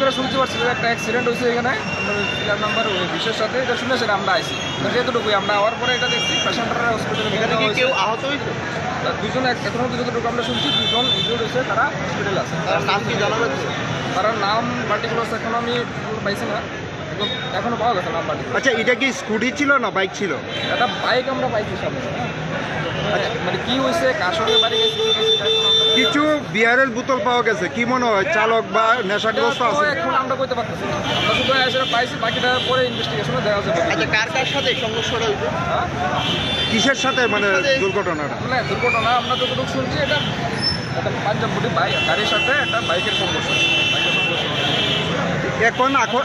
একটা অ্যাক্সিডেন্ট হয়েছে এখানে। ফিলার নাম্বার বিশের সাথে এটা শুনেছেন আমরা আসি যেহেতুটুকুই আমরা আওয়ার পরে এটা দেখছি পেশেন্টরা হসপিটালে কেউ আহত হয়েছে? দুজন এখনও যতটুকু আমরা শুনছি দুজন ইনজুর্ড হয়েছে তারা হসপিটালে আছে। তার নাম কি জানা যাচ্ছে? তার নাম পার্টিকুলার এখন আমি পাইছি না। এখন এখনও পাওয়া গেছে নাম পার্টিকুলার আচ্ছা এটা কি স্কুটি ছিল না বাইক ছিল? একটা বাইক আমরা পাইছি সামনে হ্যাঁ। মানে- মানে কি হয়েছে কার সঙ্গে বাড়ি গেছে এটা কিছু বিয়ারের বোতল পাওয়া গেছে কি মনে হয় চালক বা নেশাগ্রস্ত আছে? এখন আমরা কইতে পারতেছি না। আমরা শুধু এসে পাইছি বাকিটা পরে ইনভেস্টিগেশনে দেখা যাবে আচ্ছা কার কার সাথে সংঘর্ষটা হয়েছে? হ্যাঁ? কিসের সাথে মানে দুর্ঘটনাটা? মানে দুর্ঘটনা আমরা যতটুকু শুনছি এটা একটা পাঞ্জাব বুটি বাইক গাড়ির সাথে একটা বাইকের সংঘর্ষ বাইকের সংঘর্ষ এখন এখন